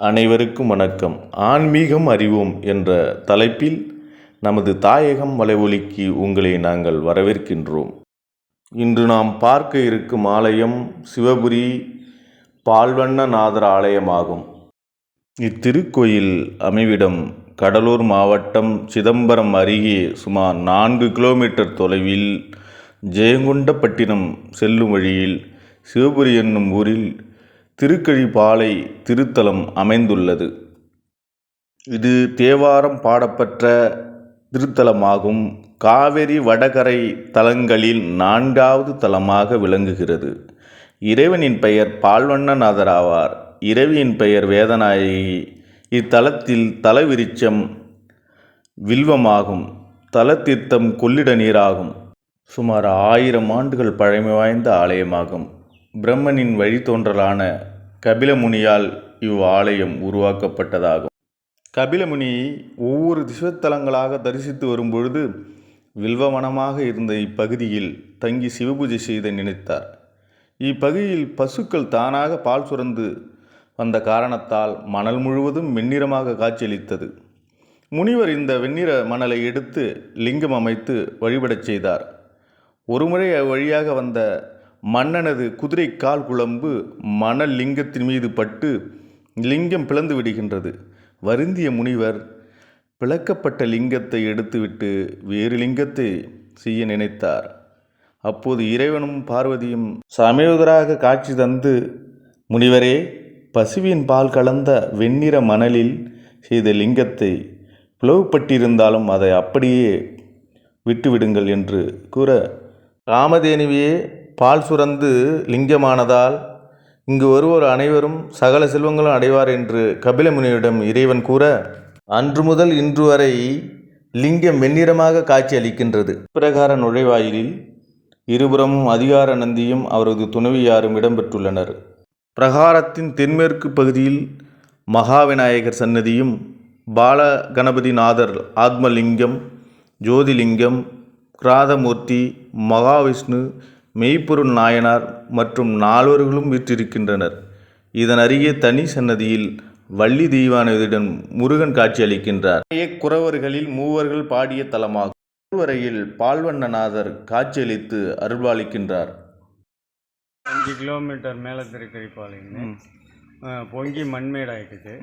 அனைவருக்கும் வணக்கம். ஆன்மீகம் அறிவோம் என்ற தலைப்பில் நமது தாயகம் வலைவொலிக்கு உங்களை நாங்கள் வரவேற்கின்றோம். இன்று நாம் பார்க்க இருக்கும் ஆலயம் சிவபுரி பால்வண்ணநாதர் ஆலயமாகும். இத்திருக்கோயில் அமைவிடம் கடலூர் மாவட்டம் சிதம்பரம் அருகே சுமார் நான்கு கிலோமீட்டர் தொலைவில் ஜெயங்கொண்டப்பட்டினம் செல்லும் வழியில் சிவபுரி என்னும் ஊரில் திருக்கழிப்பாலை திருத்தலம் அமைந்துள்ளது. இது தேவாரம் பாடப்பெற்ற திருத்தலமாகும். காவிரி வடகரை தலங்களில் நான்காவது தலமாக விளங்குகிறது. இறைவனின் பெயர் பால்வண்ணநாதர் ஆவார் இறைவியின் பெயர் வேதநாயகி. இத்தலத்தில் தலவிரிச்சம் வில்வமாகும். தலத்தீர்த்தம் கொள்ளிட நீராகும். சுமார் ஆயிரம் ஆண்டுகள் பழமை வாய்ந்த ஆலயமாகும். பிரம்மனின் வழித்தோன்றலான கபிலமுனியால் இவ் ஆலயம் உருவாக்கப்பட்டதாகும். கபிலமுனி ஒவ்வொரு திசத்தலங்களாக தரிசித்து வரும்பொழுது வில்வவனமாக இருந்த இப்பகுதியில் தங்கி சிவபூஜை செய்த நினைத்தார். இப்பகுதியில் பசுக்கள் தானாக பால் சுரந்து வந்த காரணத்தால் மணல் முழுவதும் வெண்ணிறமாக காட்சியளித்தது. முனிவர் இந்த வெண்ணிற மணலை எடுத்து லிங்கம் அமைத்து வழிபடச் செய்தார். ஒருமுறை அவ்வழியாக வந்த மன்னனது குதிரை கால் குழம்பு மணல் லிங்கத்தின் மீது பட்டு லிங்கம் பிளந்து விடுகின்றது. வருந்திய முனிவர் பிளக்கப்பட்ட லிங்கத்தை எடுத்துவிட்டு வேறு லிங்கத்தை செய்ய நினைத்தார். அப்போது இறைவனும் பார்வதியும் சமயோதராக காட்சி தந்து முனிவரே பசுவின் பால் கலந்த வெண்ணிற மணலில் செய்த லிங்கத்தை பிளவுபட்டிருந்தாலும் அதை அப்படியே விட்டுவிடுங்கள் என்று கூற ராமதேனுவியே பால் சுரந்து லிங்கமானதால் இங்கு வருவோர் அனைவரும் சகல செல்வங்களும் அடைவார் என்று கபிலமுனியிடம் இறைவன் கூற அன்று முதல் இன்று வரை லிங்கம் வெண்ணிறமாக காட்சி அளிக்கின்றது. பிரகார நுழைவாயிலில் இருபுறமும் அதிகார நந்தியும் அவரது துணைவியாரும் இடம்பெற்றுள்ளனர். பிரகாரத்தின் தென்மேற்கு பகுதியில் மகாவிநாயகர் சன்னதியும் பால கணபதிநாதர் ஆத்மலிங்கம் ஜோதிலிங்கம் கிராதமூர்த்தி மகாவிஷ்ணு மெய்ப்பொருள் நாயனார் மற்றும் நால்வர்களும் வீற்றிருக்கின்றனர். இதன் அருகே தனி சன்னதியில் வள்ளி தெய்வானதுடன் முருகன் காட்சியளிக்கின்றார் குறவர்களில் மூவர்கள் பாடிய தலமாகும். திருவரையில் பால்வண்ணநாதர் காட்சியளித்து அருள்பாலிக்கின்றார் அஞ்சு கிலோமீட்டர் மேலே திருக்கழிப்பாளையம் பொங்கி மண்மேடாயிட்டுது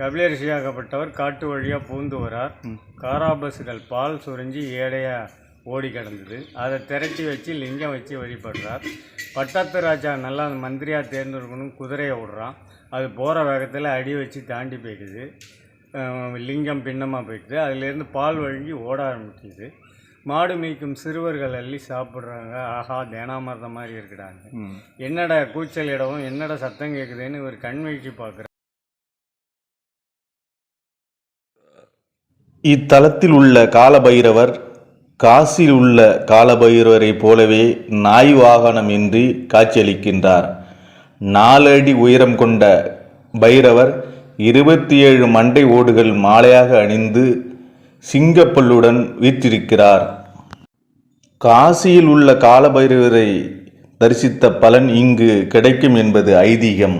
கபிலரிஷியாகப்பட்டவர் காட்டு வழியாக பூந்து வரார். காராபசுகள் பால் சுரிஞ்சு ஏடையாக ஓடி கிடந்தது. அதை திரட்டி வச்சு லிங்கம் வச்சு வழிபடுறார். பட்டத்து ராஜா நல்லா மந்திரியாக தேர்ந்தெடுக்கணும் குதிரையை விடுறான். அது போகிற வேகத்தில் அடி வச்சு தாண்டி போயிடுது. லிங்கம் பின்னமாக போயிடுது. அதுலேருந்து பால் வழிஞ்சு ஓட ஆரம்பிக்குது. மாடு மேய்க்கும் சிறுவர்கள் அள்ளி சாப்பிட்றாங்க. ஆஹா தேனாமிரத மாதிரி இருக்கிறாங்க. என்னடா கூச்சல் இடவும் என்னடா சத்தம் கேட்குதுன்னு ஒரு கண் வீழ்ச்சி பார்க்குறாரு. இத்தலத்தில் உள்ள காலபைரவர் காசில் உள்ள காலபைரவரைப் போலவே நாய் வாகனம் இன்றி காட்சியளிக்கின்றார். நாலு அடி உயரம் கொண்ட பைரவர் இருபத்தி ஏழு மண்டை ஓடுகள் மாலையாக அணிந்து சிங்கப்பல்லுடன் வீற்றிருக்கிறார். காசியில் உள்ள காலபைரவரை தரிசித்த பலன் இங்கு கிடைக்கும் என்பது ஐதீகம்.